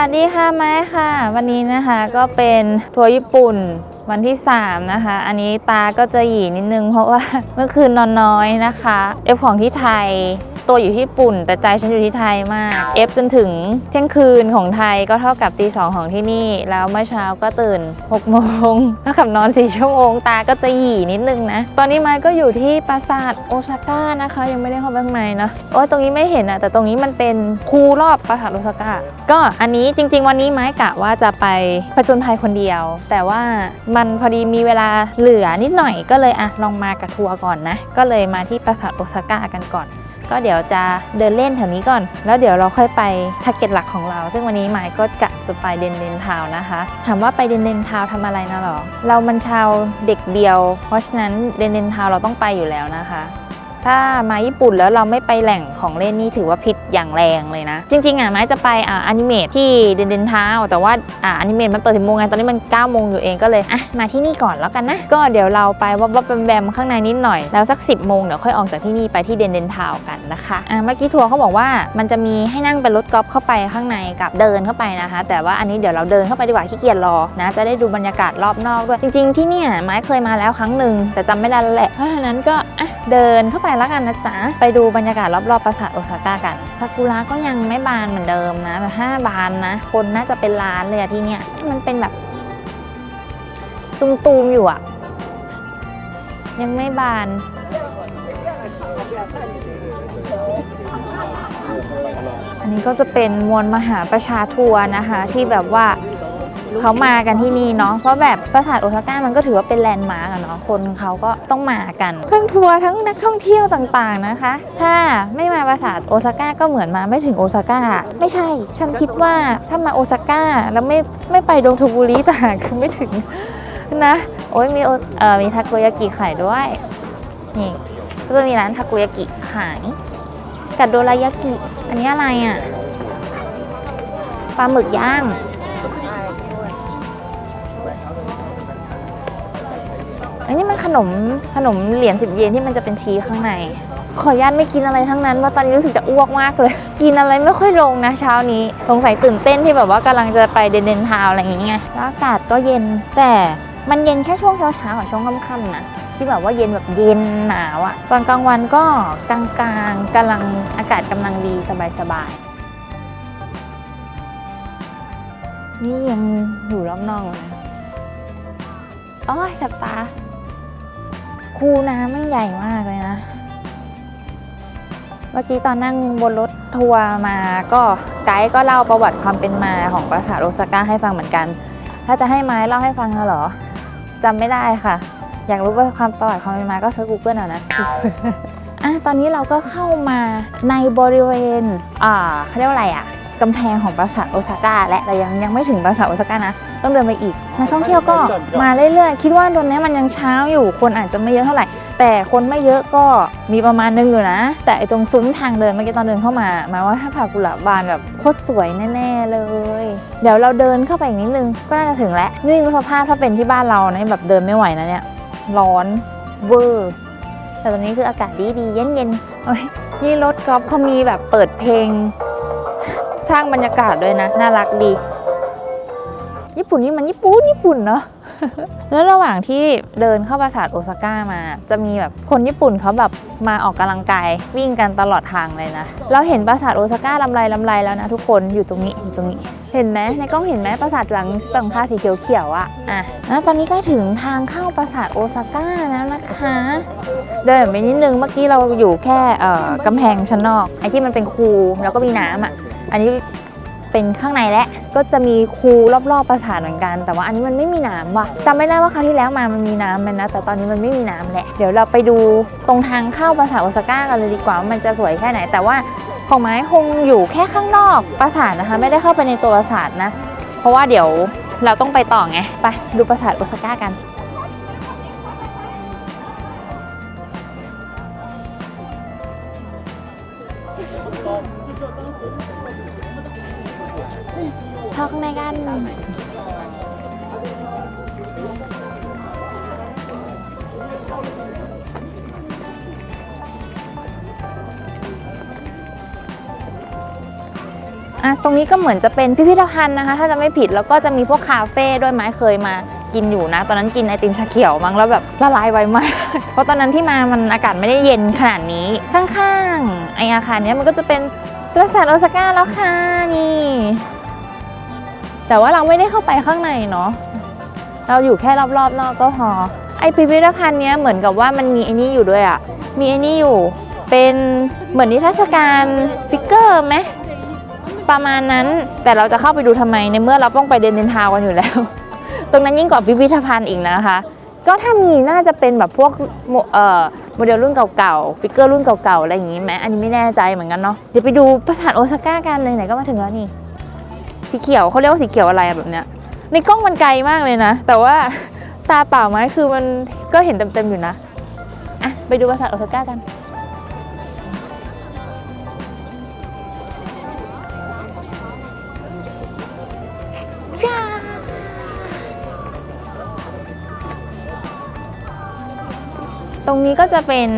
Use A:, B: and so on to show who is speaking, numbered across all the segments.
A: วัสดีค่ะไม้ค่ะ วันนี้นะคะก็เป็นทัวร์ญี่ปุ่นวันที่ 3 นะคะ อันนี้ตาก็จะหยีนิดนึงเพราะว่าเมื่อคืนนอนน้อยนะคะ เอฟของที่ไทย ตัวอยู่ที่ญี่ปุ่น แต่ใจฉันอยู่ที่ไทยมากเอฟจนถึงเที่ยงคืนของไทยก็เท่ากับตีสองของที่นี่ แล้วเมื่อเช้าก็ตื่น6โมงเท่ากับนอน4ชั่วโมงตาก็จะหยีนิดนึงนะ ตอนนี้ไม้ก็อยู่ที่ปราสาทโอซาก้านะคะ ยังไม่ได้เข้าไปข้างในเนาะโอ้ยตรงนี้ไม่เห็นอะแต่ตรงนี้มันเป็นคูรอบปราสาทโอซาก้าก็อันนี้จริง ๆ วันนี้ไม้กะว่าจะไปผจญภัยคนเดียว แต่ว่ามันพอดีมีเวลาเหลือนิดหน่อยก็เลยอะลองมากับทัวร์ก่อนนะ ก็เลยมาที่ปราสาทโอซาก้ากันก่อน ก็เดี๋ยวจะเดินเล่นแถวนี้ก่อน แล้วเดี๋ยวเราค่อยไปทาร์เก็ตหลักของเรา ซึ่งวันนี้หมายก็กะจะไปเดนเดนทาวนะคะ ถามว่าไปเดนเดนทาวทำอะไรนะหรอ เรามันชาวเด็กเดียว เพราะฉะนั้นเดนเดนทาวเราต้องไปอยู่แล้วนะคะ ถ้ามาญี่ปุ่นแล้วเราไม่ไปแหล่งของเล่นนี่ถือว่าผิดอย่างแรงเลยนะ จริงๆอะไม้จะไปอ่าอนิเมตที่เดนเดนทาวแต่ว่าอ่าอนิเมตมันเปิดสิบโมงไงตอนนี้มัน9ก้าโมงอยู่เองก็เลยอะมาที่นี่ก่อนแล้วกันนะ ก็เดี๋ยวเราไปวับวับแบมข้างในนิดหน่อยแล้วสัก 10บโมงเดี๋ยวค่อยออกจากที่นี่ไปที่เดนเดนทาวกันนะคะอะเมื่อกี้ทัวร์เขาบอกว่ามันจะมีให้นั่งเป็นรถกอล์ฟเข้าไปข้างในกับเดินเข้าไปนะคะ แต่ว่าอันนี้เดี๋ยวเราเดินเข้าไปดีกว่าขี้เกียจรอนะจะได้ดูบรรยากาศรอบนอกด้วยจริง ๆที่เนี่ยไม้เคยมาแล้วครั้งหนึ่งแต่จำไม่ได้แล้วแหละเพราะฉะนั้นก็อะเดินเข้าไปแล้วกันนะจ๊ะ ไปดูบรรยากาศรอบๆปราสาทโอซาก้ากันซากุระก็ยังไม่บานเหมือนเดิมนะแต่ถ้าบานนะ คนน่าจะเป็นล้านเลยอะที่เนี่ยมันเป็นแบบตูมๆอยู่อะยังไม่บาน อันนี้ก็จะเป็นมวลมหาประชาทัวร์นะคะ ที่แบบว่า เขามากันที่นี่เนาะเพราะแบบปราสาทโอซาก้ามันก็ถือว่าเป็นแลนด์มาร์กอะเนาะคนเขาก็ต้องมากัน ทั้งทัวร์ทั้งนักท่องเที่ยวต่างๆนะคะ ถ้าไม่มาปราสาทโอซาก้าก็เหมือนมาไม่ถึงโอซาก้าไม่ใช่ ฉันคิดว่าถ้ามาโอซาก้าแล้วไม่ไม่ไปโดงทูบุรีต่างคือไม่ถึงนะโอ้ยมีเอ่อมีทาโกยากิขายด้วยนี่ก็จะมีร้านทาโกยากิขายกับโดรายากิ อันนี้อะไรอะ ปลาหมึกย่าง อันนี้มันขนมขนมเหรียญสิบเยนที่มันจะเป็นชีสข้างใน ขออนุญาตไม่กินอะไรทั้งนั้นว่าะตอนนี้รู้สึกจะอ้วกมากเลย กินอะไรไม่ค่อยลงนะเช้านี้สงสัยตื่นเต้นที่แบบว่ากำลังจะไปเดนเดนทาวอะไรอย่างเงี้ยแล้วอากาศก็เย็นแต่มันเย็นแค่ช่วงเช้าเช้าๆกับช่วงค่ำๆนะที่แบบว่าเย็นแบบเย็นหนาวอะตอนกลางวันก็กลางๆกำลังอากาศกำลังดีสบายๆนี่ยังอยู่รอบนอกอยู่นะอ้ยสับตา คูน้ำมันใหญ่มากเลยนะ เมื่อกี้ตอนนั่งบนรถทัวร์มาก็ไกด์ก็เล่าประวัติความเป็นมาของปราสาทโอซาก้าให้ฟังเหมือนกัน ถ้าจะให้ไม้เล่าให้ฟังเหรอจำไม่ได้ค่ะ อยากรู้ว่าความประวัติความเป็นมาก็เซิร์ชกูเกิลเอานะอะตอนนี้เราก็เข้ามาในบริเวณอ่าเขาเรียกว่าอะไรอะ กำแพงของปราสาทโอซาก้าและแต่ยังยังไม่ถึงปราสาทโอซาก้านะ ต้องเดินไปอีกนักท่องเที่ยวก็มาเรื่อยๆ คิดว่าตอนนี้มันยังเช้าอยู่คนอาจจะไม่เยอะเท่าไหร่ แต่คนไม่เยอะก็มีประมาณนึงอยู่นะ แต่ไอ้ตรงซุ้มทางเดินเมื่อกี้ตอนเดินเข้ามาหมายว่าถ้าผักกุหลาบบานแบบโคตรสวยแน่ๆเลย เดี๋ยวเราเดินเข้าไปอีกนิดนึงก็น่าจะถึงแล้วนี่สภาพถ้าเป็นที่บ้านเราเนี่ยแบบเดินไม่ไหวนะเนี่ยร้อนเวอร์แต่ตอนนี้คืออากาศดีดีๆเย็นเย็นๆโอ้ยนี่รถกอล์ฟเขามีแบบเปิดเพลงส ร้างบรรยากาศด้วยนะ น่ารักดี ญี่ปุ่นนี่มันญี่ปุ่นญี่ปุ่นเนาะแล้วระหว่างที่เดินเข้าปราสาทโอซาก้ามา จะมีแบบคนญี่ปุ่นเขาแบบมาออกกำลังกายวิ่งกันตลอดทางเลยนะ เราเห็นปราสาทโอซาก้าลำไรลำไรแล้วนะทุกคนอยู่ตรงนี้อยู่ตรงนี้ เห็นไหมในกล้องเห็นไหมปราสาทหลังหลังคาสีเขียวๆอะอะแล้วตอนนี้ก็ถึงทางเข้าปราสาทโอซาก้าแล้วนะคะ เดินไปนิดนึงเมื่อกี้เราอยู่แค่เอ่อกำแพงชั้นนอกไอ้ที่มันเป็นคูแล้วก็มีน้ำอะ อันนี้เป็นข้างในและก็จะมีคูรอบๆปราสาทเหมือนกัน แต่ว่าอันนี้มันไม่มีน้ำว่ะจำไม่ได้ว่าคราวที่แล้วมามันมีน้ำมันนะ แต่ตอนนี้มันไม่มีน้ำแหละ เดี๋ยวเราไปดูตรงทางเข้าปราสาทโอซาก้ากันเลยดีกว่าว่ามันจะสวยแค่ไหน แต่ว่าของไม้คงอยู่แค่ข้างนอกปราสาทนะคะ ไม่ได้เข้าไปในตัวปราสาทนะ เพราะว่าเดี๋ยวเราต้องไปต่อไง ไปดูปราสาทโอซาก้ากัน เข้าข้างในกัน อะ ตรงนี้ก็เหมือนจะเป็นพิพิธภัณฑ์นะคะ ถ้าจะไม่ผิดแล้วก็จะมีพวกคาเฟ่ด้วยไหมเคยมากินอยู่นะ ตอนนั้นกินไอติมชาเขียวมั้งแล้วแบบละลายไวมาก เพราะตอนนั้นที่มามันอากาศไม่ได้เย็นขนาดนี้ข้างๆไออาคารเนี้ยมันก็จะเป็นปราสาทโอซาก้าแล้วค่ะนี่ แต่ว่าเราไม่ได้เข้าไปข้างในเนาะเราอยู่แค่รอบๆนอกก็พอไอพิพิธภัณฑ์เนี้ยเหมือนกับว่ามันมีไอ้นี่อยู่ด้วยอะมีไอ้นี่อยู่เป็นเหมือนนิทรรศการฟิกเกอร์ไหมประมาณนั้นแต่เราจะเข้าไปดูทำไมในเมื่อเราต้องไปเดินเดินทางกันอยู่แล้ว ตรงนั้นยิ่งกว่าพิพิธภัณฑ์อีกนะคะ ก็ถ้ามีน่าจะเป็นแบบพวกโมเดลรุ่นเก่าๆฟิกเกอร์รุ่นเก่าๆอะไรอย่างงี้ไหมอันนี้ไม่แน่ใจเหมือนกันเนาะเดี๋ยวไปดูปราสาทโอซาก้ากันเลยไหนก็มาถึงแล้วนี่ สีเขียวเขาเรียกว่าสีเขียวอะไรแบบเนี้ยในกล้องมันไกลมากเลยนะ แต่ว่าตาเปล่าไหมคือมันก็เห็นเต็มๆอยู่นะอะไปดูปราสาทโอซาก้ากันตรงนี้ก็จะเป็น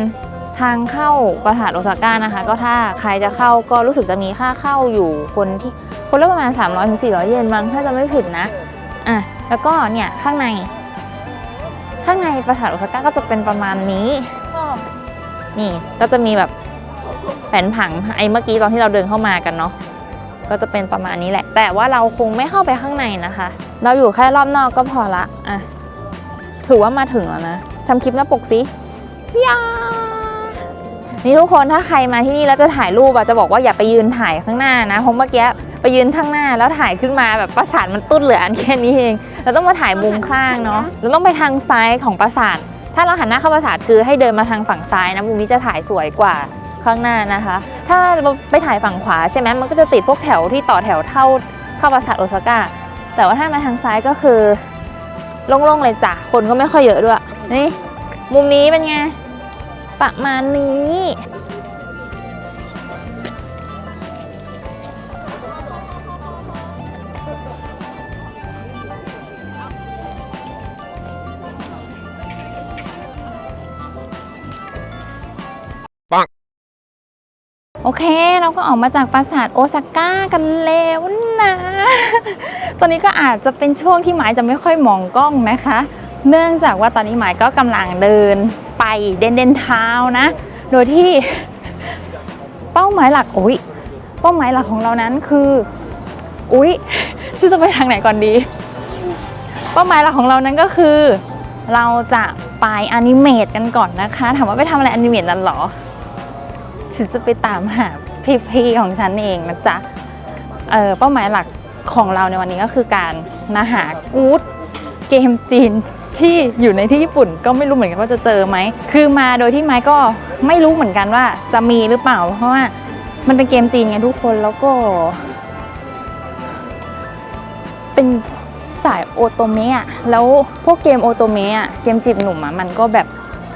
A: ทางเข้าปราสาทโอซาก้านะคะ ก็ถ้าใครจะเข้าก็รู้สึกจะมีค่าเข้าอยู่คนที่ คนละประมาณ 300-400ถึงเยนมั้งถ้าจะไม่ผิดนะอะแล้วก็เนี่ยข้างใน ข้างในปราสาทโอซาก้าก็จะเป็นประมาณนี้นี่ก็จะมีแบบแผนผังไอ้เมื่อกี้ตอนที่เราเดินเข้ามากันเนาะก็จะเป็นประมาณนี้แหละ แต่ว่าเราคงไม่เข้าไปข้างในนะคะ เราอยู่แค่รอบนอกก็พอละอะถือว่ามาถึงแล้วนะทำคลิปหน้าปกสิยา นี่ทุกคนถ้าใครมาที่นี่แล้วจะถ่ายรูปอะจะบอกว่าอย่าไปยืนถ่ายข้างหน้านะเพราะเมื่อกี้ไปยืนข้างหน้าแล้วถ่ายขึ้นมาแบบปราสาทมันตุ้นเหลืออันแค่นี้เองเราต้องมาถ่ายมุมข้างเนาะเราต้องไปทางซ้ายของปราสาทถ้าเราหันหน้าเข้าปราสาทคือให้เดินมาทางฝั่งซ้ายนะมุมนี้จะถ่ายสวยกว่าข้างหน้านะคะ ถ้าเราไปถ่ายฝั่งขวาใช่ไหมมันก็จะติดพวกแถวที่ต่อแถวเท่าเข้าปราสาทโอซาก้า แต่ว่าถ้ามาทางซ้ายก็คือโล่งๆเลยจ้ะ คนก็ไม่ค่อยเยอะด้วย นี่ มุมนี้เป็นไง ประมาณนี้ โอเค เราก็ออกมาจากปราสาทโอซาก้ากันแล้วนะ ตอนนี้ก็อาจจะเป็นช่วงที่หมายจะไม่ค่อยมองกล้องนะคะ เนื่องจากว่าตอนนี้หมายก็กำลังเดิน ไปเดนเดนเท้านะ โดยที่เป้าหมายหลักโอ้ยเป้าหมายหลักของเรานั้นคืออุ๊ยชื่อจะไปทางไหนก่อนดี เป้าหมายหลักของเรานั้นก็คือ เราจะไปอนิเมตกันก่อนนะคะ ถามว่าไปทำอะไรอนิเมตนั่นหรอฉันจะไปตามหาพี่ๆของฉันเองนะจ๊ะเออเป้าหมายหลักของเราในวันนี้ก็คือการมาหากู๊ดเกมจีน ที่อยู่ในที่ญี่ปุ่นก็ไม่รู้เหมือนกันว่าจะเจอไหม คือมาโดยที่ไม้ก็ไม่รู้เหมือนกันว่าจะมีหรือเปล่า เพราะว่ามันเป็นเกมจีนไงทุกคนแล้วก็ เป็นสายโอโตเมะแล้วพวกเกมโอโตเมะเกมจีบหนุ่มอะมันก็แบบ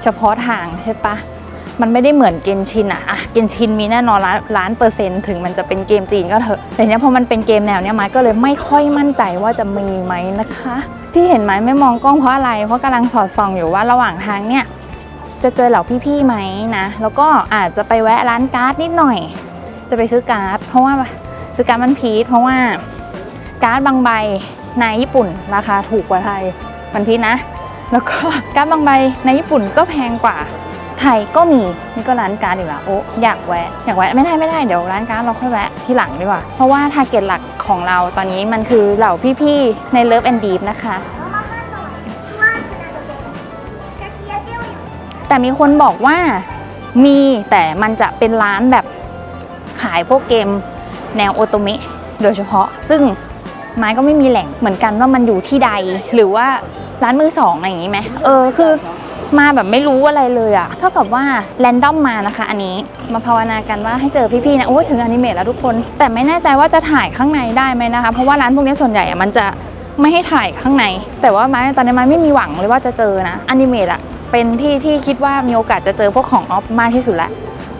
A: เฉพาะทางใช่ปะมันไม่ได้เหมือนเกนชินอะอะเกนชินมีแน่นอนล้านล้านเปอร์เซ็นต์ถึงมันจะเป็นเกมจีนก็เถอะแต่เนี้ยพอมันเป็นเกมแนวเนี้ยไม้ก็เลยไม่ค่อยมั่นใจว่าจะมีไหมนะคะ ที่เห็นไหมไม่มองกล้องเพราะอะไร เพราะกำลังสอดส่องอยู่ว่าระหว่างทางเนี่ยจะเจอเหล่าพี่ๆไหมนะ แล้วก็อาจจะไปแวะร้านการ์ดนิดหน่อย จะไปซื้อการ์ด เพราะว่าซื้อการ์ดมันพีชเพราะว่าการ์ดบางใบในญี่ปุ่นราคาถูกกว่าไทยมันพีชนะ แล้วก็การ์ดบางใบในญี่ปุ่นก็แพงกว่า ไทยก็มีนี่ก็ร้านการ์ดอีกแล้วโอ้อยากแวะอยากแวะไม่ได้ไม่ได้เดี๋ยวร้านการ์ดเราค่อยแวะที่หลังดีกว่าเพราะว่าทาร์เก็ตหลักของเราตอนนี้มันคือเหล่าพี่ๆใน Love and Deep นะคะแต่มีคนบอกว่ามีแต่มันจะเป็นร้านแบบขายพวกเกมแนวโอโตเมะโดยเฉพาะ ซึ่งไม้ก็ไม่มีแหล่งเหมือนกันว่ามันอยู่ที่ใด หรือว่าร้านมือสองอะไรอย่างนี้ไหมเออคือ มาแบบไม่รู้อะไรเลยอะเท่ากับว่าแรนดอมมานะคะ อันนี้มาภาวนากันว่าให้เจอพี่ๆนะโอ้ยถึงอนิเมตแล้วทุกคน แต่ไม่แน่ใจว่าจะถ่ายข้างในได้ไหมนะคะ เพราะว่าร้านพวกนี้ส่วนใหญ่อะมันจะไม่ให้ถ่ายข้างใน แต่ว่าไม้ตอนนี้ไม้ไม่มีหวังเลยว่าจะเจอนะอนิเมตอะเป็นที่ที่คิดว่ามีโอกาสจะเจอพวกของออฟมากที่สุดละ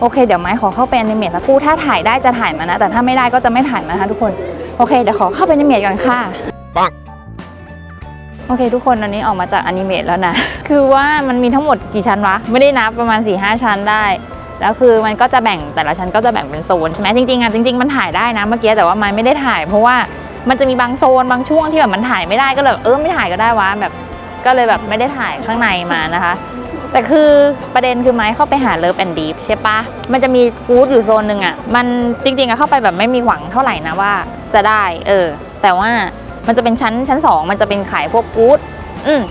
A: โอเคเดี๋ยวไม้ขอเข้าไปอนิเมตแล้วกูถ้าถ่ายได้จะถ่ายมานะ แต่ถ้าไม่ได้ก็จะไม่ถ่ายมานะคะทุกคนโอเคเดี๋ยวขอเข้าไปอนิเมตกันค่ะ โอเค ทุกคนตอนนี้ออกมาจากอนิเมตแล้วนะ คือว่ามันมีทั้งหมดกี่ชั้นวะ ไม่ได้นับประมาณ4ีหชั้นได้แล้วคือมันก็จะแบ่งแต่ละชั้นก็จะแบ่งเป็นโซนใช่ไหมจริงๆอะจริงๆมันถ่ายได้นะเมื่อกี้แต่ว่าไม้ไม่ได้ถ่าย เพราะว่ามันจะมีบางโซนบางช่วงที่แบบมันถ่ายไม่ได้ก็เลยแบบเออไม่ถ่ายก็ได้วะแบบก็เลยแบบไม่ได้ถ่ายข้างในมานะคะ แต่คือประเด็นคือไม้เข้าไปหาเลิฟแอนด์ดีฟใช่ปะมันจะมีกู๊ดอยู่โซนหนึ่งอะมันจริงๆอะเข้าไปแบบไม่มีหวังเท่าไหร่นะว่าจะได้ เออ แต่ว่า มันจะเป็นชั้นชั้นสองมันจะเป็นขายพวกกู๊ดอืม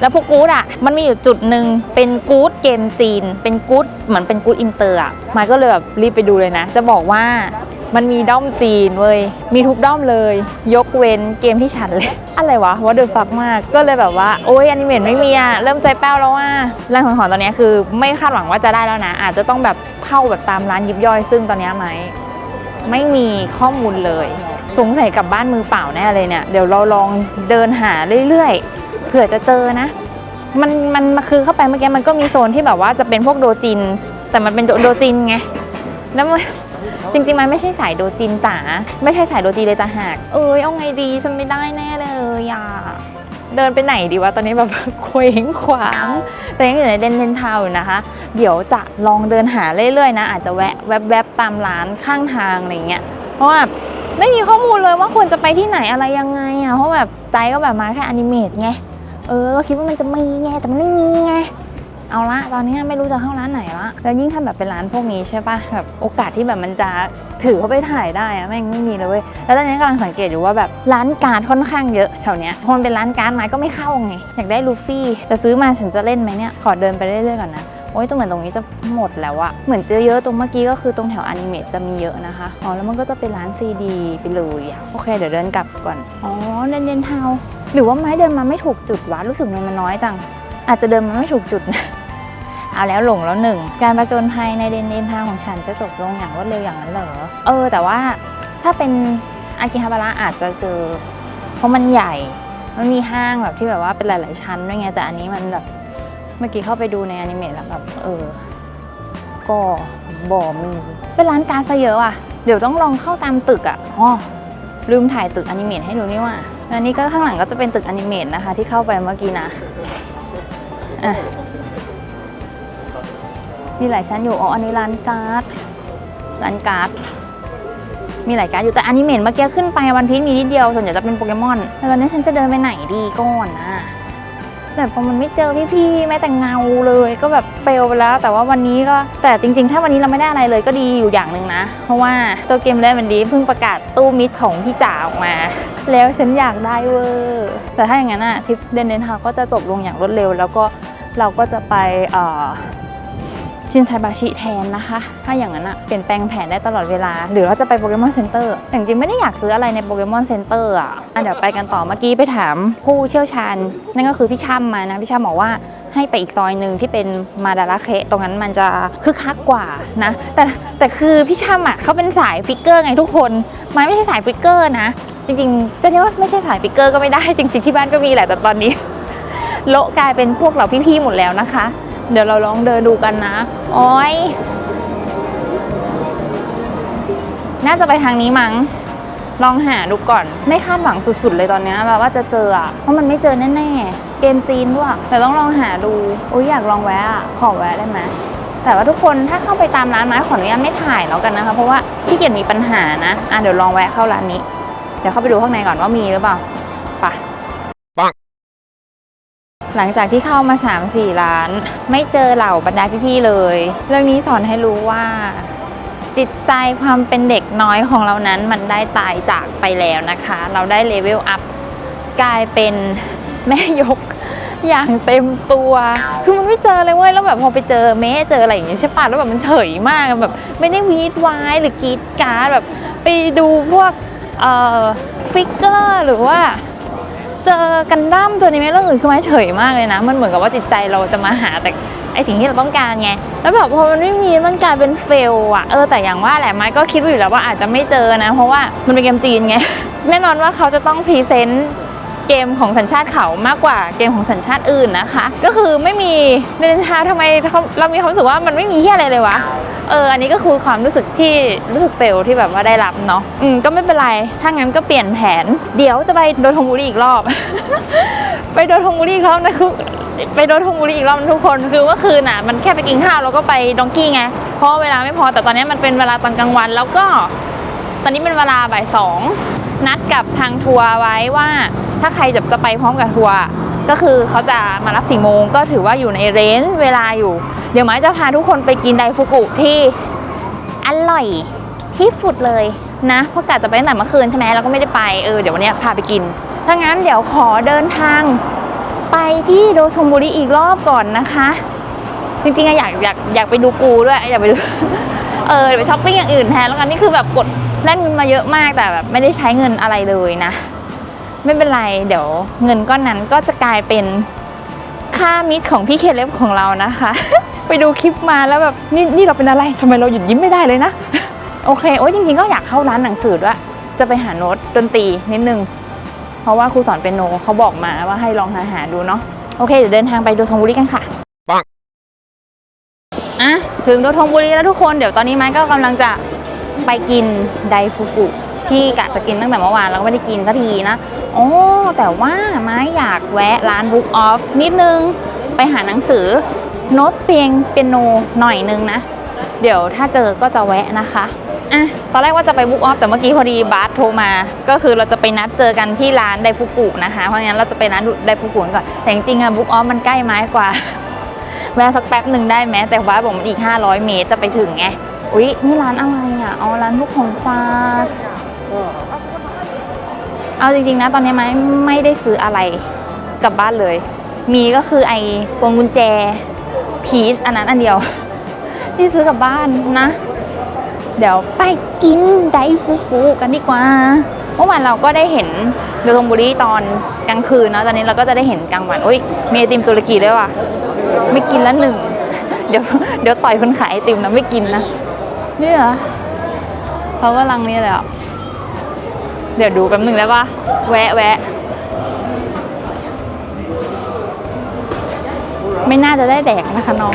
A: แล้วพวกกู๊ดอะ มันมีอยู่จุดหนึ่งเป็นกู๊ดเกมจีน เป็นกู๊ดเหมือนเป็นกู๊ดอินเตอร์อะไม้ก็เลยแบบรีบไปดูเลยนะ จะบอกว่ามันมีด้อมจีนเว้ย มีทุกด้อมเลย ยกเว้นเกมที่ฉันเลย อะไรวะว่าเดือดฟักมาก ก็เลยแบบว่า โอ้ยอนิเมตไม่มีอะ เริ่มใจแป้วแล้วว่าร้านของของตอนนี้คือไม่คาดหวังว่าจะได้แล้วนะ อาจจะต้องแบบเข้าแบบตามร้านยิบย่อยซึ่งตอนนี้ไหม ไม่มีข้อมูลเลย สงสัยกลับบ้านมือเปล่าแน่เลยเนี่ย เดี๋ยวเราลองเดินหาเรื่อยๆเผื่อจะเจอนะ มันมันคือเข้าไปเมื่อกี้มันก็มีโซนที่แบบว่าจะเป็นพวกโดจิน แต่มันเป็นโดโดจินไงแล้วจริงๆ มันไม่ใช่สายโดจินจ๋าไม่ใช่สายโดจินเลยต่าหาก เอ้ยเอาไงดีฉันไม่ได้แน่เลยอะ เดินไปไหนดีวะตอนนี้แบบเคว้งขวางแต่ยังอยู่ในเดนเดนทาวน์อยู่นะคะ เดี๋ยวจะลองเดินหาเรื่อยๆนะ อาจจะแวะแวบๆตามร้านข้างทางอะไรเงี้ยเพราะว่าไม่มีข้อมูลเลยว่าควรจะไปที่ไหนอะไรยังไงอะเพราะแบบใจก็แบบมาแค่อนิเมตไงเออคิดว่ามันจะมีไงแต่มันไม่มีไง เอาละตอนนี้ไม่รู้จะเข้าร้านไหนละแล้วยิ่งถ้าแบบเป็นร้านพวกนี้ใช่ปะแบบโอกาสที่แบบมันจะถือเข้าไปถ่ายได้อะแม่งไม่มีเลยเว้ยแล้วตอนนี้กำลังสังเกตอยู่ว่าแบบร้านการ์ดค่อนข้างเยอะแถวเนี้ยพอมันเป็นร้านการ์ดไม้ก็ไม่เข้าไงอยากได้ลูฟี่แต่ซื้อมาฉันจะเล่นไหมเนี่ยขอเดินไปเรื่อยๆก่อนนะโอ้ยตรงเหมือนตรงนี้จะหมดแล้วอะเหมือนเจอเยอะตรงเมื่อกี้ก็คือตรงแถวอนิเมตจะมีเยอะนะคะ อ๋อ แล้วมันก็จะเป็นร้านซีดีไปเลยอะโอเคเดี๋ยวเดินกลับก่อน อ๋อเดินเดนทาหรือว่าไม้เดินมาไม่ถูกจุดวะรู้สึกมันน้อยจัง อาจจะเดินมาไม่ถูกจุดนะเอาแล้วหลงแล้วหนึ่ง การประจนภัยในเดนเดนทางของฉันจะจบลงอย่างรวดเร็วอย่างนั้นเหรอ เออ แต่ว่าถ้าเป็นอากิฮาบาระอาจจะเจอ เพราะมันใหญ่ มันมีห้างแบบที่แบบว่าเป็นหลาย ๆ ชั้นด้วยไง แต่อันนี้มันแบบ เมื่อกี้เข้าไปดูในอนิเมะแล้วแบบเออ ก็บ่มีเป็นร้านกาซะเยอะอะ เดี๋ยวต้องลองเข้าตามตึกอะอ๋อลืมถ่ายตึกอนิเมะให้ดูนี่ว่าแล้วนี่ก็ข้างหลังก็จะเป็นตึกอนิเมะนะคะ ที่เข้าไปเมื่อกี้นะ อะ มีหลายชั้นอยู่ อ๋อ อันนี้ร้านการ์ด ร้านการ์ด มีหลายการ์ดอยู่ แต่อันิเหมะเมื่อกี้ขึ้นไปวันพีชมีนิดเดียว ส่วนใหญ่จะเป็นโปเกมอนแล้วตอนนี้ฉันจะเดินไปไหนดีก่อนนะแบบพอมันไม่เจอพี่ๆแม้แต่เงาเลย ก็แบบเฟลไปแล้ว แต่ว่าวันนี้ก็แต่จริง ๆ ถ้าวันนี้เราไม่ได้อะไรเลยก็ดีอยู่อย่างหนึ่งนะ เพราะว่าตัวเกมเล่นมันดีเพิ่งประกาศตู้มิดของพี่จ๋าออกมา แล้วฉันอยากได้เวอร์แต่ถ้าอย่างนั้นอะทริปเดนเดนทาก็จะจบลงอย่างรวดเร็ว แล้วก็ เราก็จะไปชินไซบาชิแทนนะคะ ถ้าอย่างนั้นอะเปลี่ยนแปลงแผนได้ตลอดเวลา หรือเราจะไปโปเกมอนเซ็นเตอร์แต่จริงไม่ได้อยากซื้ออะไรในโปเกมอนเซ็นเตอร์อะอะเดี๋ยวไปกันต่อเมื่อกี้ไปถามผู้เชี่ยวชาญ นั่นก็คือพี่ช่ำมานะ พี่ช่ำบอกว่าให้ไปอีกซอยหนึ่งที่เป็นมาดาราเคตรงนั้นมันจะคึกคักกว่านะ แต่แต่คือพี่ช่ำอะเขาเป็นสายฟิกเกอร์ไงทุกคนไม้ไม่ใช่สายฟิกเกอร์นะ จริงๆจะเรียกว่าไม่ใช่สายฟิกเกอร์ก็ไม่ได้จริงๆที่บ้านก็มีแหละแต่ตอนนี้ โละกลายเป็นพวกเราพี่ๆหมดแล้วนะคะ เดี๋ยวเราลองเดินดูกันนะโอ้ยน่าจะไปทางนี้มั้งลองหาดูก่อน ไม่คาดหวังสุดๆเลยตอนนี้แบบว่าจะเจออะเพราะมันไม่เจอแน่ๆ เกมจีนด้วย แต่ต้องลองหาดูโอ้ยอยากลองแวะอะขอแวะได้ไหมแต่ว่าทุกคนถ้าเข้าไปตามร้านไม้ขออนุญาตไม่ถ่ายแล้วกันนะคะ เพราะว่าขี้เกียจมีปัญหานะอะเดี๋ยวลองแวะเข้าร้านนี้ เดี๋ยวเข้าไปดูข้างในก่อนว่ามีหรือเปล่า หลังจากที่เข้ามา 3-4ล้าน ไม่เจอเหล่าบรรดาพี่ๆเลย เรื่องนี้สอนให้รู้ว่า จิตใจความเป็นเด็กน้อยของเรานั้นมันได้ตายจากไปแล้วนะคะ เราได้เลเวลอัพกลายเป็นแม่ยกอย่างเต็มตัว คือมันไม่เจอเลยเว้ย แล้วแบบพอไปเจอเมเจออะไรอย่างเงี้ยใช่ปะแล้วแบบมันเฉยมาก แบบไม่ได้วีดวายหรือกรีดการ์ดแบบไปดูพวกเอ่อฟิกเกอร์หรือว่า เจอกันดั้มตัวนี้ไหมเรื่องอื่นคือไม่เฉยมากเลยนะ มันเหมือนกับว่าจิตใจเราจะมาหาแต่ไอสิ่งที่เราต้องการไง แล้วแบบพอมันไม่มีมันกลายเป็นเฟลอะเออแต่อย่างว่าแหละไม้ก็คิดอยู่แล้วว่าอาจจะไม่เจอนะ เพราะว่ามันเป็นเกมจีนไง แน่นอนว่าเขาจะต้องพรีเซนต์ เกมของสัญชาติเขามากกว่าเกมของสัญชาติอื่นนะคะ ก็คือไม่มีในเดนทาทำไมเรามีความรู้สึกว่ามันไม่มีที่อะไรเลยวะเอออันนี้ก็คือความรู้สึกที่รู้สึกเฟลที่แบบว่าได้รับเนาะอืมก็ไม่เป็นไร ถ้างั้นก็เปลี่ยนแผน เดี๋ยวจะไปโดนทงบุรีอีกรอบ ไปโดนทงบุรีอีกรอบนะคือไปโดนทงบุรีอีกรอบนทุกคนคือเมื่อคืนน่ะมันแค่ไปกินข้าวแล้วก็ไปดองกี้ไงเพราะเวลาไม่พอแต่ตอนนี้มันเป็นเวลาตอนกลางวันแล้วก็ ตอนนี้เป็นเวลาบ่ายสอง นัดกับทางทัวร์ไว้ว่า ถ้าใครจะจะไปพร้อมกับทัวร์ก็คือเขาจะมารับสี่โมงก็ถือว่าอยู่ในเรนจ์เวลาอยู่ เดี๋ยวไม้จะพาทุกคนไปกินไดฟุกุที่อร่อยที่สุดเลยนะเพราะกะจะไปตั้งแต่เมื่อคืนใช่ไหมแล้วก็ไม่ได้ไปเออเดี๋ยววันนี้พาไปกินถ้างั้นเดี๋ยวขอเดินทางไปที่โดชมบุรีอีกรอบก่อนนะคะ จริงๆอะอยากอยากอยากไปดูกูด้วยอยากไปดูเออไปช้อปปิ้งอย่างอื่นแทนแล้วกันนี่คือแบบกด แลกเงินมาเยอะมากแต่แบบไม่ได้ใช้เงินอะไรเลยนะ ไม่เป็นไรเดี๋ยวเงินก้อนนั้นก็จะกลายเป็นค่ามิตรของพี่เคเล็บของเรานะคะ ไปดูคลิปมาแล้วแบบนี่นี่เราเป็นอะไรทำไมเราหยุดยิ้มไม่ได้เลยนะ โอเคโอ้ยจริงๆก็อยากเข้าร้านหนังสือด้วยจะไปหาโน้ตดนตรีนิดนึง เพราะว่าครูสอนเป็นโนเขาบอกมาว่าให้ลองหาหาดูเนาะโอเคเดี๋ยวเดินทางไปดูทงบุรีกันค่ะ
B: ปัง
A: อะถึงโดทงบุรีแล้วทุกคนเดี๋ยวตอนนี้ไม้ก็กำลังจะ ไปกินไดฟุกุที่กะจะกินตั้งแต่เมื่อวานแล้วก็ไม่ได้กินสักทีนะ โอ้แต่ว่าไม้อยากแวะร้าน Book Off นิดนึง ไปหาหนังสือ โน้ตเพียงเปียโนหน่อยนึงนะ เดี๋ยวถ้าเจอก็จะแวะนะคะอะตอนแรกว่าจะไปบุ๊กออฟแต่เมื่อกี้พอดีบาสโทรมา ก็คือเราจะไปนัดเจอกันที่ร้านไดฟุกุนะคะ เพราะงั้นเราจะไปร้านไดฟุกุก่อน แต่จริงๆอะบุ๊กออฟมันใกล้ไม้กว่า แวะสักแป๊บหนึ่งได้ไหมแต่บาบอกมันอีก 500 เมตรจะไปถึงไง อุ๊ย นี่ร้านอะไรอะอ๋อร้านพวกของฝากเอาจริงๆนะ ตอนนี้ไม้ไม่ได้ซื้ออะไรกลับบ้านเลย มีก็คือไอ้พวงกุญแจพีชอันนั้นอันเดียว ที่ซื้อกลับบ้านนะ เดี๋ยวไปกินไดฟุกุกันดีกว่าเมื่อวานเราก็ได้เห็นเดลงบุรีตอนกลางคืนเนะตอนนี้เราก็จะได้เห็นกลางวันอุ้ยมีไอติมตุรกีด้วยว่ะไม่กินละหนึ่งเดี๋ยวเดี๋ยวต่อยคนขายไอติมนะไม่กินนะ นี่เหรอเขากำลังนี่เลยอะ เดี๋ยวดูแป๊บหนึ่งแล้วว่าแวะแวะ ไม่น่าจะได้แดกนะคะน้อง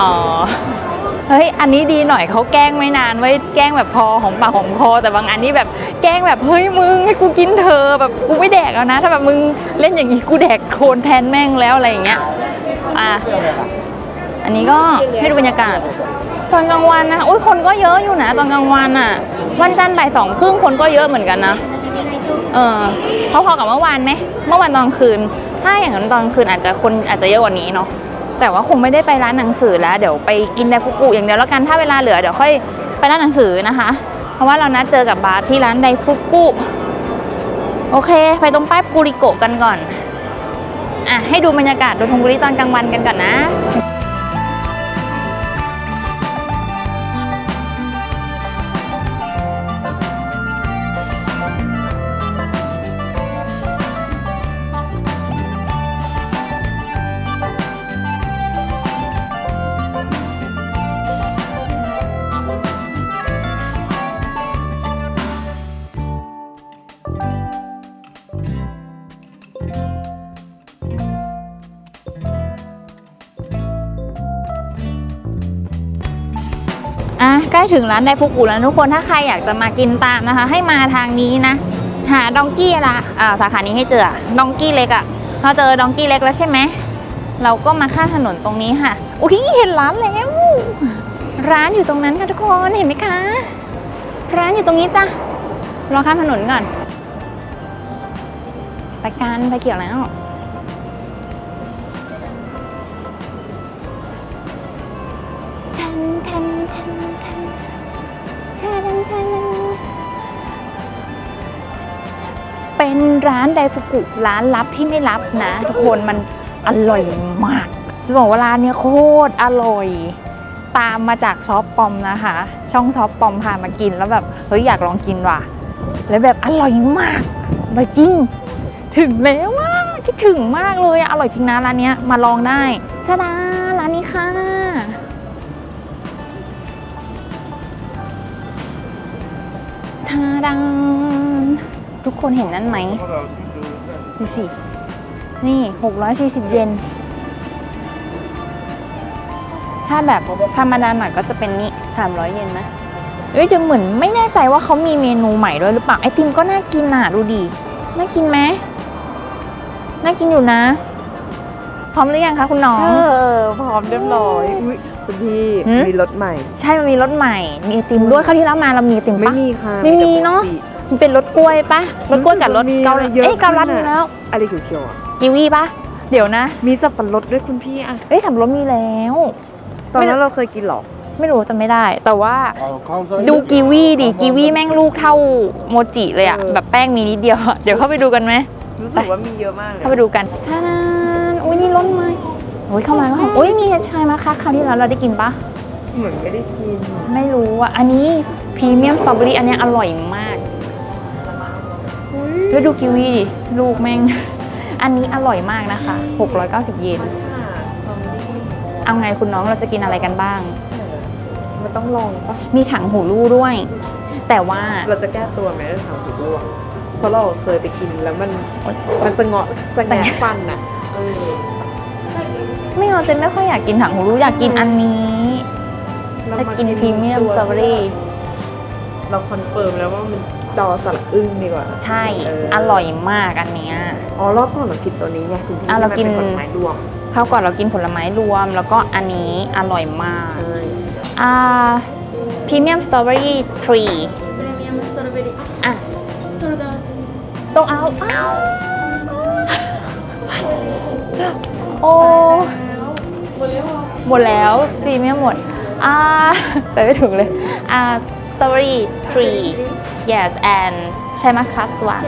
A: อ๋อ เฮ้ย อันนี้ดีหน่อยเขาแกล้งไม่นานไว้แกล้งแบบพอของปากของคอ แต่บางอันนี่แบบแกล้งแบบเฮ้ยมึงให้กูกินเธอแบบกูไม่แดกแล้วนะ ถ้าแบบมึงเล่นอย่างนี้กูแดกโคลนแทนแม่งแล้วอะไรอย่างเงี้ย อะ อันนี้ก็ให้ดูบรรยากาศ ตอนกลางวันนะอุ้ยคนก็เยอะอยู่นะ ตอนกลางวันอะ วันจันทร์บ่ายสองครึ่งคนก็เยอะเหมือนกันนะเออพอๆกับเมื่อวานไหมเมื่อวานตอนคืน ถ้าอย่างนั้นตอนคืนอาจจะคนอาจจะเยอะกว่านี้เนาะ แต่ว่าคงไม่ได้ไปร้านหนังสือแล้วเดี๋ยวไปกินไดฟุกุอย่างเดียวแล้วกันถ้าเวลาเหลือเดี๋ยวค่อยไปร้านหนังสือนะคะ เพราะว่าเรานัดเจอกับบาร์ที่ร้านไดฟุกุโอเค ไปตรงป้ายกุริโกะกันก่อนอะให้ดูบรรยากาศโดทงบุริตอนกลางวันกันก่อนนะ ถึงร้านไดฟุกุแล้วทุกคนถ้าใครอยากจะมากินตามนะคะ ให้มาทางนี้นะ หาดองกี้ละสาขานี้ให้เจอดองกี้เล็กอะ่ะเราเจอดองกี้เล็กแล้วใช่ไหมเราก็มาข้ามถนนตรงนี้ค่ะโอ้ยเห็นร้านแล้ว ร้านอยู่ตรงนั้นค่ะทุกคนเห็นไหมคะ ร้านอยู่ตรงนี้จ้ะรอข้ามถนนก่อนไปกันไปเกี่ยวแล้ว เป็นร้านไดฟุกุร้านลับที่ไม่ลับนะ ทุกคนมันอร่อยมากจะบอกว่าร้านเนี้ยโคตรอร่อย ตามมาจากซอฟปอมนะคะ ช่องซอฟปอมพามากินแล้วแบบเฮ้ยอยากลองกินว่ะ แล้วแบบอร่อยมากอร่อยจริง ถึงแล้วว่าคิดถึงมากเลยอร่อยจริงนะร้านเนี้ยมาลองได้ชาดาร้านนี้ค่ะชาดัง ทุกคนเห็นนั่นไหมดูสิ นี่ 640 เยน ถ้าแบบธรรมดาหน่อยก็จะเป็นนี่ 300 เยนนะ เอ้ยเดี๋ยวเหมือนไม่แน่ใจว่าเขามีเมนูใหม่ด้วยหรือเปล่า ไอติมก็น่ากินน่ะดูดิ น่ากินไหมน่ากินอยู่นะ พร้อมหรือยังคะคุณน้อง
B: เออ พร้อมเรียบร้อยอุ้ยคุณพี่
A: หืม
B: มีรถใหม่
A: ใช่ มันมีรสใหม่ มีไอติมด้วยคราวที่แล้วมาเรามีไอติม
B: ไม่
A: ปะ
B: มีค่ะ
A: ไม่มีเนอะ
B: แต่ปกติ
A: มันเป็นรสกล้วยปะรสกล้วยกับรส
B: มี
A: เกา
B: อะไร
A: ลัด
B: เยอะ
A: เอ้ยเกาลัด
B: ขึ้
A: มี
B: นอะ
A: แล้ว
B: อะไรเขียวๆอะ
A: กีวีปะเดี๋ยวนะ
B: มีสับปะรดด้วยคุณพี่อะ
A: เอ้ยสับปะรดมีแล้ว
B: ตอนนั้นเราเคยกินเหรอ
A: ไม่รู้จะไม่ได้ แต่ว่า
C: ดู
A: ดู
C: กี
A: กี
C: วี
A: วี
C: ดิ
A: ดิกีวีแม่งลูกเท่าโมจิเลยอะ
B: เออ
A: แบบแป้งมีนิดเดียวอะเดี๋ยวเข้าไปดูกันไหม
B: รู้สึกว่ามีเยอะมากเลย
A: เข้าไปดูกันชานานอุ้ยนี่ล้นไหมโอ้ยเข้ามาก็หอมอุ้ยมีชายมาคะคราวที่แล้วเราได้กินปะ
B: เหมือนไม่ได้กิน
A: ไม่รู้อะอันนี้พรีเมียมสตรอเบอรี่อันเนี้ยอร่อยมาก แล้วดูกีวีดิลูกแม่ง อันนี้อร่อยมากนะคะ 690 เยน
B: ค่ะตอนนี้
A: เอาไงคุณน้องเราจะกินอะไรกันบ้าง
B: มันต้องลองปะ
A: มีถังหูรูด้วย แต่ว่า
B: เราจะแก้ตัวไหมถ้าถามถูกด้วยเพราะเราเคยไปกินแล้วมันมันสะเงาะสะแงะฟันอะเออ
A: ไม่เอาเจนไม่ค่อยอยากกินถังหูรูอยากกินอันนี้
B: แล้ว
A: จะ
B: มา
A: กินพรีเมียม
B: ตัว
A: สตรอเบอรี่
B: เราคอนเฟิร์มแล้วว่ามันจอสลักอึ้งดีกว่า
A: ใช่
B: เอ
A: ร่อยมากอันเนี้ย
B: อ๋อรอบก่อนเรากินตัวนี้ไงคุณพี่
A: อะเรากิน
B: ที่มันเป็นผลไม้รวม
A: ข้าวก่อนเรากินผลไม้รวม แล้วก็อันนี้อร่อยมาก
B: ใช่
A: อ่าพรีเมียมสตรอเบอรี่ทรีอะโซเอาอ้าวโอ้ หมดแล้วพรีเมียมหมด อ่า ไปไม่ถูกเลย อ่าส ตรอเบอรี่ทรี yes and ใช้มัสคัสวัน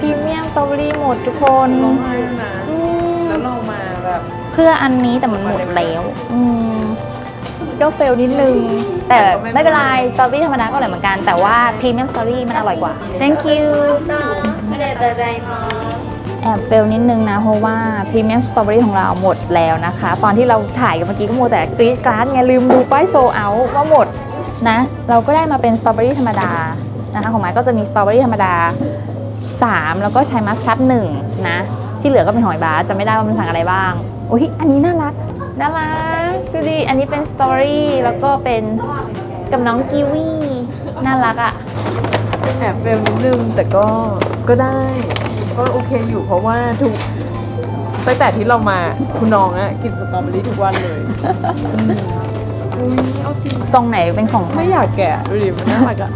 A: พรีเมียมสตรอเบอรี่หมดทุกคน
B: ร้องไห้นะ
A: อืม
B: แล้วเรามาแบบ
A: เพื่ออันนี้แต่มันหมดแล้วอืมก็เฟลนิดนึง แต่ไม่เป็นไรสตรอเบอรี่ธรรมดาก็อร่อยเหมือนกัน แต่ว่าพรีเมียมสตรอเบอรี่มันอร่อยกว่า thank you แอบเฟลนิดนึงนะ เพราะว่าพรีเมียมสตรอเบอรี่ของเราหมดแล้วนะคะ ตอนที่เราถ่ายกันเมื่อกี้ก็มัวแต่กรี๊ดกราดไงลืมดูป้ายโซเอาว่าหมด นะเราก็ได้มาเป็นสตรอเบอรี่ธรรมดานะคะของไม้ก็จะมีสตรอเบอรี่ธรรมดา 3 แล้วก็ใช้มัสคัตหนึ่งนะที่เหลือก็เป็นหอยบาสจะไม่ได้ว่ามันสั่งอะไรบ้างอุ้ยอันนี้น่ารักน่ารักดูดิอันนี้เป็นสตอรี่แล้วก็เป็นกับน้องกีวีน่ารักอะ
B: แอบเฟลนิดนึงแต่ก็ก็ได้ ก็โอเคอยู่เพราะว่าทุกตั้งแต่ที่เรามาคุณน้องอะกินสตรอเบอรี่ทุกวันเลย อืมอุ้ยเอาจริง
A: ตรงไหนเป็นของใคร
B: ไม่อยากแกะดูดิมันน่ารักอะ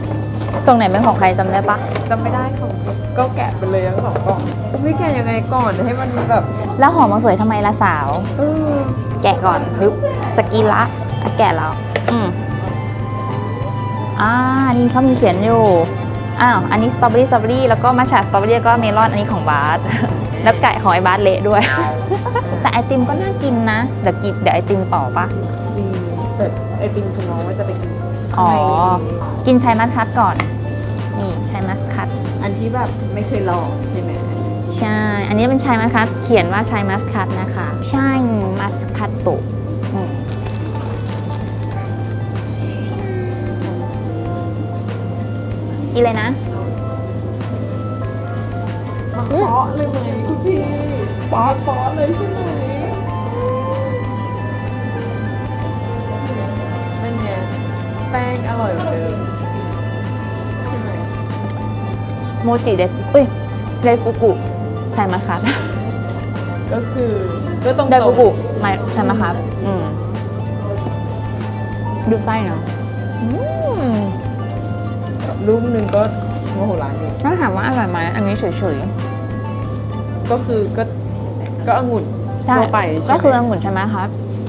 A: ตรงไหนเป็นของใครจำได้ปะ
B: จำไม่ได้ของก็แกะไปเลยทั้งสองกล่องไม่แกะยังไงก่อนให้มันแบบ
A: แล้วหอมมาสวยทำไมละสาว
B: เออ
A: แกะก่อนฮึบจะกินละอะแกะแล้ว อืมอ่านี่เขามีเขียนอยู่ อ้าว อันนี้สตรอเบอรี่สตรอเบอรี่แล้วก็มัชชาสตรอเบอรี่แล้วก็เมลอน อันนี้ของบาส แล้วไก่หอยบาสเละด้วย แต่ไอติมก็น่ากินนะ เดี๋ยวกินเดี๋ยวไอติมต่อปะ
B: ซี แต่ไอติมคุณน้องว่าจะไปกิน
A: อ๋อ
B: ใน
A: กินชายมัสคัตก่อน นี่ชายมัสคัต
B: อันที่แบบไม่เคยลองใช่ไหม
A: ใช่ อันนี้เป็นชายมัสคัตเขียนว่าชายมัสคัตนะคะชายมัสคัตโตะอืมกินเลยนะ
B: มาเปาะเลยไหมคุณพี่ป๊อดป๊อดเลยใช่ไหม แป้งอร่อยเหมือนเดิมใช่ไหม
A: โมจิเดสเอ้ยไดฟุกุชายมัสคัต
B: ก็คือก็ตรง
A: ไดฟุกุไม่ชายมัสคัตอืมดูไส้เนาะอืม
B: ลูกหนึ่งก็โมโหร้านอยู่
A: ถ้าถามว่าอร่อยไหมอันนี้เฉย
B: ก็คือก็ก็องุ่น
A: ๆใช่
B: ทั่วไปใช่ไหม
A: ก็คือองุ่นใช่ไหมครับ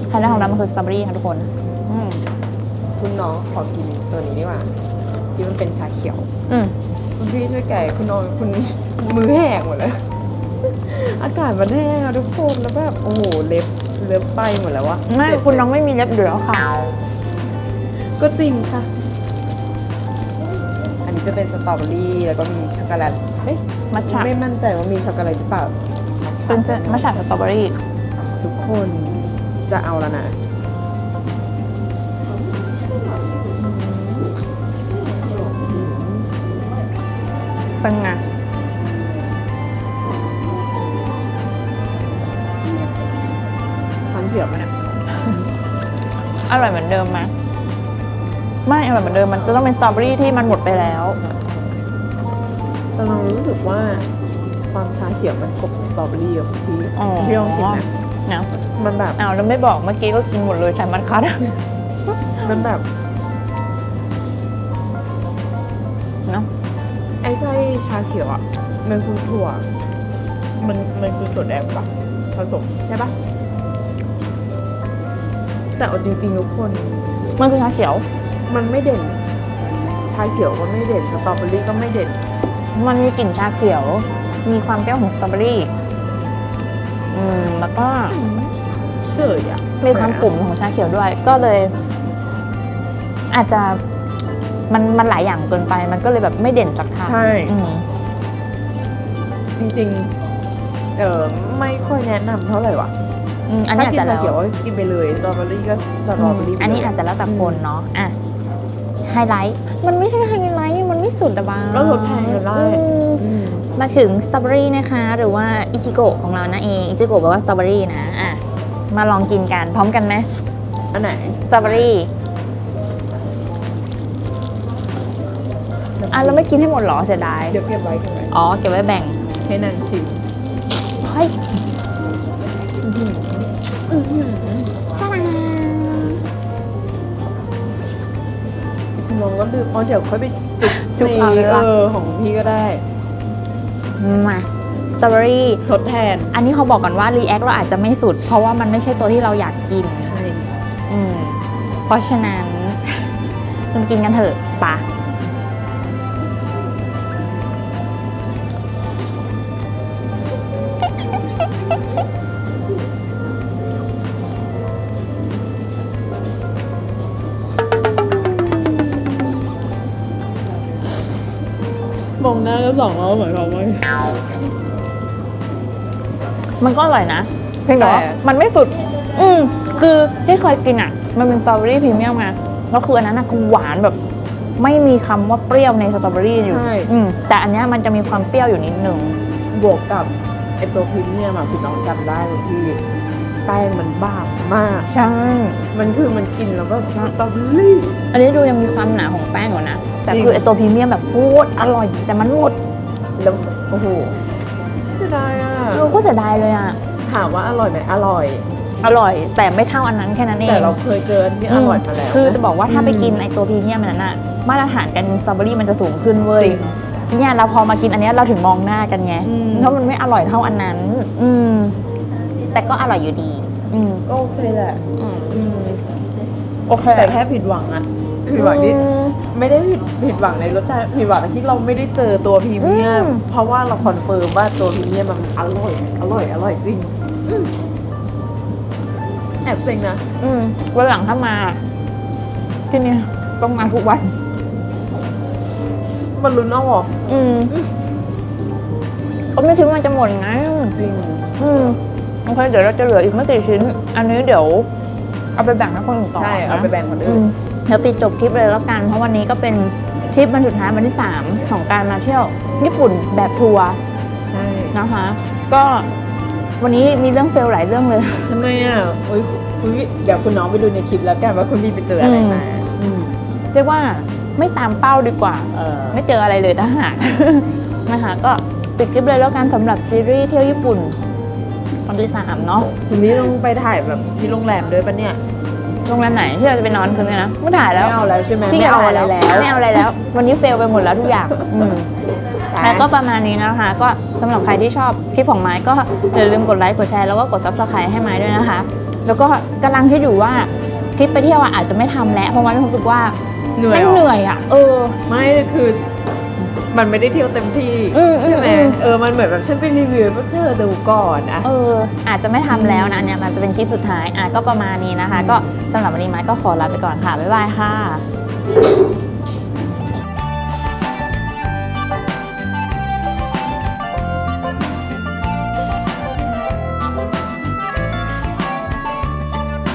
A: ไฮไลท์ของเรามันคือสตรอเบอรี่ค่ะทุกคนอืม
B: คุณน้องขอกินตัวนี้ดีกว่าที่มันเป็นชาเขียว
A: อืม
B: คุณพี่ช่วยแกะคุณน้องคุณมือแห้งหมดเลย อากาศมันแห้งอะทุกคนแล้วแบบโอ้โหเล็บเล็บไปหมดแล้ววะ
A: ไม่
B: เจ็บ
A: คุณน้องไม่มีเล็บอยู่แล้วค่ะ
B: ก็จริงค่ะ อันนี้จะเป็นสตรอเบอรี่แล้วก็มีช็อกโกแลตเอ้ย
A: มัทฉะ
B: ไม่มั่นใจว่ามีช็อกโกแลตหรือเปล่า
A: เป็นจะมัทฉะสตรอเบอรี่
B: ทุกคนจะเอาแล้วนะ
A: เป็นไง
B: มันเหี่ยวมันี่ย
A: อร่อยเหมือนเดิมไหมไม่อร่อยเหมือนเดิมมันจะต้องเป็นสตรอเบอรี่ที่มันหมดไปแล้ว
B: แต่เรารู้สึกว่าความชาเขียวมันครบสตรอเบอรี่อะพี่
A: อ๋อ
B: พี่องชิมนะ
A: นะ
B: มันแบบ
A: อ้าวแล้วไม่บอกเมื่อกี้ก็กินหมดเลยไทมันคัด
B: มันแบบ ชาเขียวอะ มันคือถั่ว มันมันคือถั่วแดงปะผสมใช่ปะแต่เอาจริงๆทุกคน
A: มันคือชาเขียว
B: มันไม่เด่น ชาเขียวก็ไม่เด่น สตรอเบอรี่ก็ไม่เด่น
A: มันมีกลิ่นชาเขียว มีความเปรี้ยวของสตรอเบอรี่ อืม แล้วก็
B: เฉยอะ
A: มีความขมของชาเขียวด้วย ก็เลย อาจจะ มันมันหลายอย่างเกินไปมันก็เลยแบบไม่เด่นสักทาง
B: ใช่
A: อืม
B: จริงๆเออไม่ค่อยแนะนำเท่าไหร่ว่ะ
A: อืมอันนี้
B: ถ้า
A: อาจ
B: กิน
A: จะ
B: ชา
A: แล้ว
B: เขียวก็กินไปเลยสตรอเบอรี่ก็สตรอเบอรี่ไปเลย
A: อันนี้อาจจะแล้วแต่คนเนาะอะไฮไลท์มันไม่ใช่ไฮไลท์มันไม่สุดอะบ้าง
B: ก็ทดแทนกันได้อืม
A: มาถึงสตรอเบอรี่นะคะ หรือว่าอิจิโกะของเรานะเองอิจิโกะแปลว่าสตรอเบอรี่นะอะมาลองกินกันพร้อมกันไหม
B: อันไหน
A: สตรอเบอรี่ อะเราไม่กินให้หมดเหรอเสียดาย
B: เดี๋ยวเก็บไว้เก็บไว้
A: อ๋อเก็บไว้แบ่ง
B: ให้นางชิม
A: เฮ้ย
B: อื้อหืออื้อหือ
A: ชาดา
B: คุณน้องก็ลืมอ๋อเดี๋ยวค่อยไปจุก
A: จุกเอาเลย
B: เอ
A: วะ
B: อของพี่ก็ได้
A: มาสตรอเบอรี่
B: ทดแทน
A: อันนี้เขาบอกก่อนว่ารีแอคเราอาจจะไม่สุด เพราะว่ามันไม่ใช่ตัวที่เราอยากกิน
B: ใช่
A: อืม เพราะฉะนั้น คุณกินกันเถอะปะ
B: มองหน้าก็สองรอบเหมือนเขาไหม
A: มันก็อร่อยนะ เพียงแต่ว่า
B: แต่
A: มันไม่สุด อืมคือที่เคยกินอะ มันเป็นสตรอเบอรี่พรีเมียมไงแล้วคืออันนั้นน่ะคือหวานแบบ ไม่มีคำว่าเปรี้ยวในสตรอเบอรี่อยู่
B: ใช่
A: อืมแต่อันเนี้ยมันจะมีความเปรี้ยวอยู่นิดหนึ่ง
B: บวกกับไอตัวพรีเมียมอะพี่น้องจำได้เลยพี่แป้งมันบางมาก
A: ใช่
B: มันคือมันกินแล้วก็สตรอเบอรี่
A: อันนี้ดูยังมีความหนาของแป้งอยู่นะ แต่
B: จริง
A: คือไอตัวพรีเมียมแบบโคตรอร่อย แต่มันหมด
B: แล้วโอ้โหเสียดายอะ
A: เออโคตรเสียดายเลยอะ
B: ถามว่าอร่อยไหมอร่อย
A: อร่อยแต่ไม่เท่าอันนั้นแค่นั้นเอง
B: แต่เราเคยเจออันที่อร่อยมาแล้ว
A: คือจะบอกว่าถ้าไปกิน
B: อืม
A: ไอตัวพรีเมียมอันนั้นอะมาตรฐานการกินสตรอเบอรี่มันจะสูงขึ้นเว้ย
B: จริง
A: เนี่ยเราพอมากินอันเนี้ยเราถึงมองหน้ากันไง
B: อืม
A: เพราะมันไม่อร่อยเท่าอันนั้น อืม แต่ก็อร่อยอยู่ดี อืม
B: ก็โอเคแหละ
A: อืม
B: อืม
A: โอเค
B: แต่แค่ผิดหวังอะ ผิดหวังที่
A: อืม
B: ไม่ได้ผิดผิดหวังในรสชาติผิดหวังที่เราไม่ได้เจอตัวพรีเมียม
A: อืม
B: เพราะว่าเราคอนเฟิร์มว่าตัวพรีเมียมมันอร่อย อร่อย อร่อยจริงอืมแอบเซ็งนะ
A: อืมวันหลังถ้ามาที่เนี่ยต้องมาทุกวัน
B: มันลุ้นเอาเหรอ
A: อืมก็ไม่คิดว่ามันจะหมดไง
B: จริง
A: อืมโอเคเดี๋ยวเราจะเหลืออีกไม่กี่ชิ้น อันนี้เดี๋ยว เอาไปแบ่งให้คนอื่นต่อ
B: ใช่ เอาไปแบ่งคน
A: อื
B: อื่น
A: ม เดี๋ยวปิดจบคลิปเลยแล้วกัน เพราะวันนี้ก็เป็นทริปวันสุดท้ายวันที่ 3 ของการมาเที่ยวญี่ปุ่นแบบทัวร์
B: ใช่
A: นะคะ ก็วันนี้มีเรื่องเฟลหลายเรื่องเลย
B: ทำไมอะอุ้ยคุณพี่เดี๋ยวคุณน้องไปดูในคลิปแล้วกันว่าคุณพี่ไปเจออะไรมาอืม
A: เรียกว่าไม่ตามเป้าดีกว่า
B: เออ
A: ไม่เจออะไรเลยถ้าหาก นะคะก็ปิดคลิปเลยแล้วกันสำหรับซีรีส์เที่ยวญี่ปุ่นวันที่สามเนาะ
B: คุณพี่ต้องไปถ่ายแบบที่โรงแรมด้วยปะเนี่ย
A: โรงแรมไหนที่เราจะไปนอนคืนนี้นะไม่ถ่ายแล้ว
B: ไม่เอาแล้วใช่ไหม
A: พี่
B: ไม่เอาอะไร
A: แล้
B: แล้วว
A: ไม่เอาอะไรแล้ว วันนี้เฟลไปหมดแล้วทุกอย่างอืมแล้วก็ประมาณนี้นะคะ ก็สำหรับใครที่ชอบคลิปของไม้ก็อย่าลืมกดไลค์กดแชร์แล้วก็กด subscribe ให้ไม้ด้วยนะคะ แล้วก็กำลังคิดอยู่ว่าคลิปไปเที่ยวอะอาจจะไม่ทำแล้วเพราะไม้รู้สึกว่า
B: เหนื่อย
A: แม่ง
B: เหรอ
A: เหนื่อยอะเออ
B: ไม่คือ มันไม่ได้เที่ยวเต็มที่
A: อืม
B: ใช่ไหม
A: อืม
B: เออมันเหมือนแบบฉันไปรีวิวให้เธอดูก่อนอะ
A: เอออาจจะไม่ทำแล้วนะอันเนี่ยมันจะเป็นคลิปสุดท้ายอะก็ประมาณนี้นะคะ ก็สำหรับวันนี้ไม้ก็ขอลาไปก่อนค่ะ บ๊ายบายค่ะ